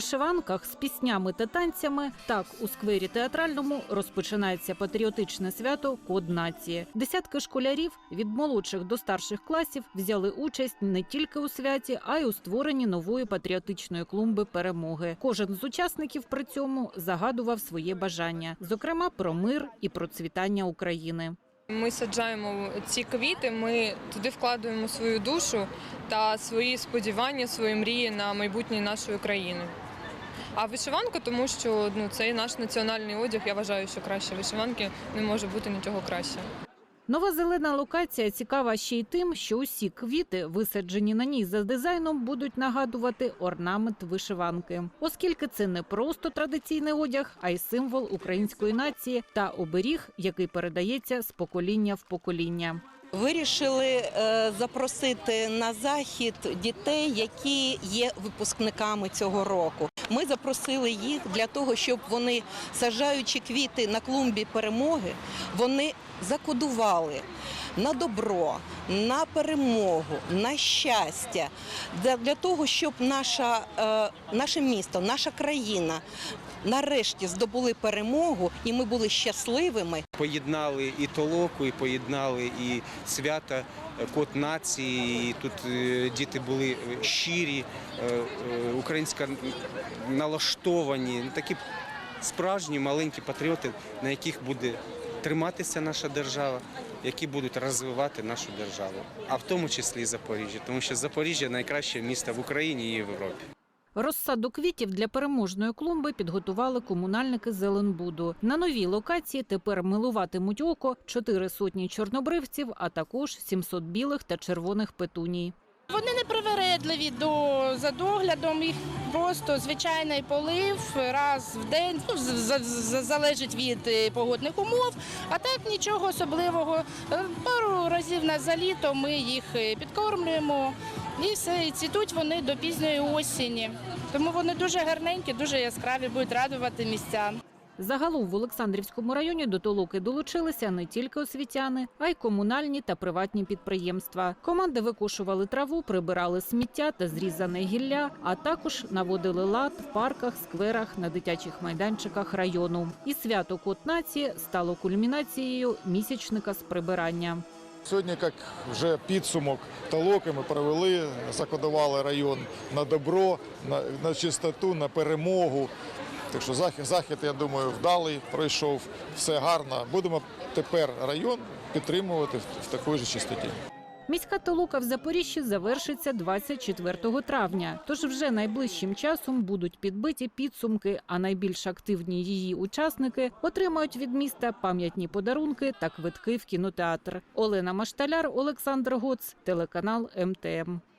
вишиванках з піснями та танцями так у сквері театральному розпочинається патріотичне свято Код нації. Десятки школярів від молодших до старших класів взяли участь не тільки у святі, а й у створенні нової патріотичної клумби перемоги. Кожен з учасників при цьому загадував своє бажання, зокрема про мир і процвітання України. Ми саджаємо ці квіти, ми туди вкладаємо свою душу та свої сподівання, свої мрії на майбутнє нашої країни. А вишиванка, тому що ну, це наш національний одяг. Я вважаю, що краще вишиванки не може бути нічого кращого. Нова зелена локація цікава ще й тим, що усі квіти, висаджені на ній за дизайном, будуть нагадувати орнамент вишиванки, оскільки це не просто традиційний одяг, а й символ української нації та оберіг, який передається з покоління в покоління. Вирішили е, запросити на захід дітей, які є випускниками цього року. Ми запросили їх для того, щоб вони, сажаючи квіти на клумбі перемоги, вони закодували на добро, на перемогу, на щастя, для, того, щоб наша, е, наше місто, наша країна нарешті здобули перемогу, і ми були щасливими. поєднали і толоку, і поєднали і свята, е, код нації. І тут е, діти були щирі, е, налаштовані, такі справжні маленькі патріоти, на яких буде триматися наша держава, які будуть розвивати нашу державу, а в тому числі Запоріжжя, тому що Запоріжжя найкраще місто в Україні і Європі. Розсаду квітів для переможної клумби підготували комунальники Зеленбуду. На новій локації тепер милуватимуть око чотири сотні чорнобривців, а також 700 білих та червоних петуній. Вони не привередливі до за доглядом. Їх просто звичайний полив раз в день. Ну, залежить від е, погодних умов. А так нічого особливого. Е, Пару разів на за літо ми їх е, підкормлюємо. І все, і цвітуть вони до пізньої осені. Тому вони дуже гарненькі, дуже яскраві, будуть радувати містян. Загалом в Олександрівському районі до толоки долучилися не тільки освітяни, а й комунальні та приватні підприємства. Команди викошували траву, прибирали сміття та зрізане гілля, а також наводили лад в парках, скверах, на дитячих майданчиках району. І свято Кот нації стало кульмінацією місячника з прибирання. Сьогодні, як вже підсумок толоки, ми провели, закодували район на добро, на, на чистоту, на перемогу. Так що захід, захід, я думаю, вдалий, пройшов, все гарно. Будемо тепер район підтримувати в, такій же чистоті. Міська толока в Запоріжжі завершиться 24 травня. Тож вже найближчим часом будуть підбиті підсумки, а найбільш активні її учасники отримають від міста пам'ятні подарунки та квитки в кінотеатр. Олена Машталяр, Олександр Гоц, телеканал МТМ.